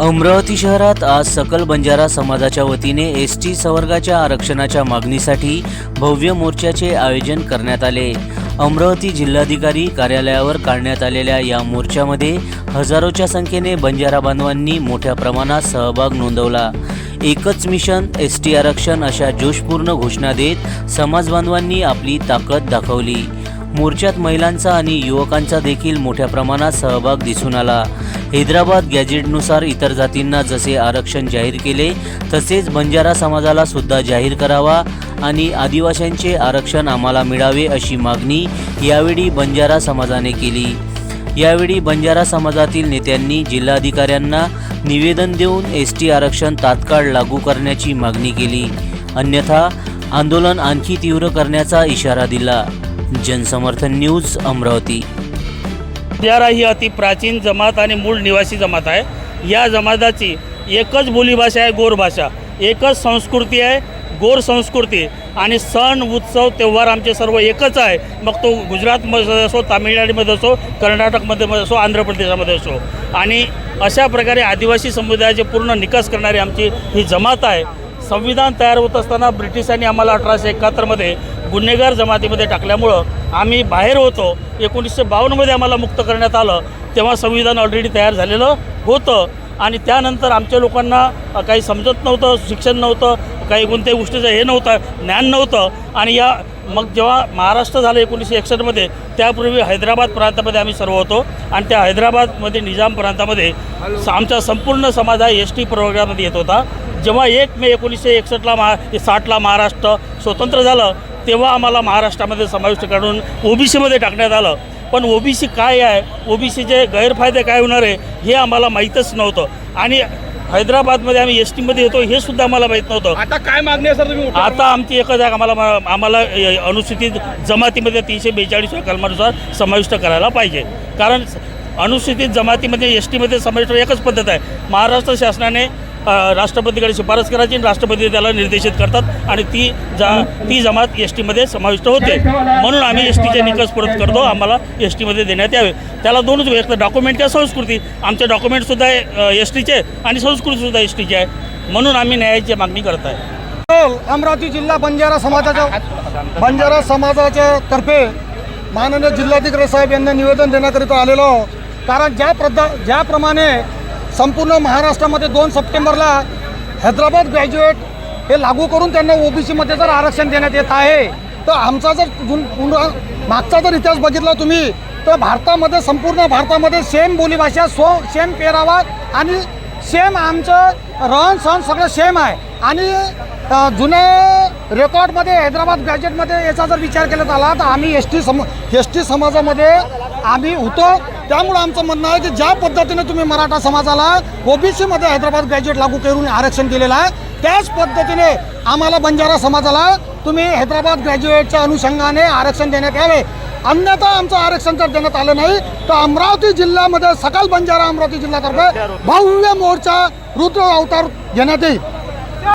अमरावती शहरात आज सकल बंजारा समाजाच्या वतीने एस टी संवर्गाच्या आरक्षणाच्या मागणीसाठी भव्य मोर्चाचे आयोजन करण्यात आले. अमरावती जिल्हाधिकारी कार्यालयावर काढण्यात आलेल्या या मोर्चामध्ये हजारोच्या संख्येने बंजारा बांधवांनी मोठ्या प्रमाणात सहभाग नोंदवला. एकच मिशन एस टी आरक्षण अशा जोशपूर्ण घोषणा देत समाज बांधवांनी आपली ताकद दाखवली. मोर्चात महिलांचा आणि युवकांचा देखील मोठ्या प्रमाणात सहभाग दिसून आला. हैदराबाद गॅजेटनुसार इतर जातींना जसे आरक्षण जाहीर केले तसेच बंजारा समाजाला सुद्धा जाहीर करावा आणि आदिवासींचे आरक्षण आम्हाला मिळावे अशी मागणी यावेळी बंजारा समाजाने केली. यावेळी बंजारा समाजातील नेत्यांनी जिल्हाधिकाऱ्यांना निवेदन देऊन एस टी आरक्षण तात्काळ लागू करण्याची मागणी केली. अन्यथा आंदोलन आणखी तीव्र करण्याचा इशारा दिला. जनसमर्थन न्यूज अमरावती. बंजारा ही अति प्राचीन जमात आणि मूळ निवासी जमात आहे. या जमाताची एकच बोलीभाषा आहे गोर भाषा. एकच संस्कृती आहे गोर संस्कृती. आणि सण उत्सव त्योहार आमचे सर्व एकच आहे. मग तो गुजरातमध्ये असो तामिळनाडूमध्ये असो कर्नाटकमध्ये असो आंध्र प्रदेशामध्ये असो. आणि अशा प्रकारे आदिवासी समुदायाचे पूर्ण निकास करणारी आमची ही जमात आहे. संविधान तयार होत असताना ब्रिटिशांनी आम्हाला अठराशे एकाहत्तरमध्ये गुन्हेगार जमातीमध्ये टाकल्यामुळं आम्ही बाहेर होतो. एकोणीसशे बावन्नमध्ये आम्हाला मुक्त करण्यात आलं. तेव्हा संविधान ऑलरेडी तयार झालेलं होतं. आणि त्यानंतर आमच्या लोकांना काही समजत नव्हतं शिक्षण नव्हतं काही कोणत्याही गोष्टीचं हे नव्हतं ज्ञान नव्हतं. आणि या मग जेव्हा महाराष्ट्र झालं एकोणीसशे एकसष्टमध्ये त्यापूर्वी हैदराबाद प्रांतामध्ये आम्ही सर्व होतो. आणि त्या हैदराबादमध्ये निजाम प्रांतामध्ये आमचा संपूर्ण समाज हा एस टी प्रवर्गामध्ये येत होता. जेव्हा एक मे एकोणीसशे एकसष्टला महा साठला महाराष्ट्र स्वतंत्र झालं तेव्हा आम्हाला महाराष्ट्रामध्ये समाविष्ट करून ओबीसीमध्ये टाकण्यात आलं. पण ओबीसी काय आहे? ओबीसीचे गैरफायदे काय होणार आहे? हे आम्हाला माहीतच नव्हतं. आणि हैदराबादमध्ये आम्ही एस टीमध्ये येतो हे सुद्धा आम्हाला माहीत नव्हतं. आता काय मागणी आहे सर तुम्ही. आता आमची एकच आहे आम्हाला आम्हाला अनुसूचित जमातीमध्ये तीनशे बेचाळीस कलमानुसार समाविष्ट करायला पाहिजे. कारण अनुसूचित जमातीमध्ये एस टीमध्ये समाविष्ट एकच पद्धत आहे. महाराष्ट्र शासनाने राष्ट्रपतीकडे शिफारस करायची आणि राष्ट्रपती त्याला निर्देशित करतात आणि ती जा ती जमात एस टीमध्ये समाविष्ट होते. म्हणून आम्ही एस टीचे निकष परत करतो. आम्हाला एस टीमध्ये देण्यात यावे. त्याला दोनच एक तर डॉक्युमेंट किंवा संस्कृती. आमचे डॉक्युमेंटसुद्धा एस टीचे आणि संस्कृतीसुद्धा एस टीचे आहे. म्हणून आम्ही न्यायाची मागणी करत आहे. अमरावती जिल्हा बंजारा समाजाच्या बंजारा समाजाच्या तर्फे माननीय जिल्हाधिकारी साहेब यांना निवेदन देण्याकरिता आलेलो कारण ज्या प्रदा ज्याप्रमाणे संपूर्ण महाराष्ट्रामध्ये दोन सप्टेंबरला हैदराबाद ग्रॅज्युएट हे लागू करून त्यांना ओबीसीमध्ये जर आरक्षण देण्यात येत आहे तर आमचा जर जुन पुन्हा मागचा जर इतिहास बघितला तुम्ही तर भारतामध्ये संपूर्ण भारतामध्ये सेम बोलीभाषा सो सेम पेरावा आणि सेम आमचं रहन सहन सगळं सेम आहे. आणि जुन्या रेकॉर्डमध्ये हैदराबाद ग्रॅज्युएटमध्ये याचा जर विचार केला आला तर आम्ही एस टी सम एस टी समाजामध्ये आम्ही होतो. त्यामुळं आमचं म्हणणं आहे की ज्या पद्धतीने तुम्ही मराठा समाजाला ओबीसीमध्ये हैदराबाद ग्रॅज्युएट लागू करून आरक्षण दिलेलं आहे त्याच पद्धतीने आम्हाला बंजारा समाजाला तुम्ही हैदराबाद ग्रॅज्युएटच्या अनुषंगाने आरक्षण देण्यात यावे. अन्यथा आमचं आरक्षण जर देण्यात आलं नाही तर अमरावती जिल्ह्यामध्ये सकल बंजारा अमरावती जिल्ह्यातर्फे भव्य मोर्चा रुद्र अवतार घेण्यात येईल.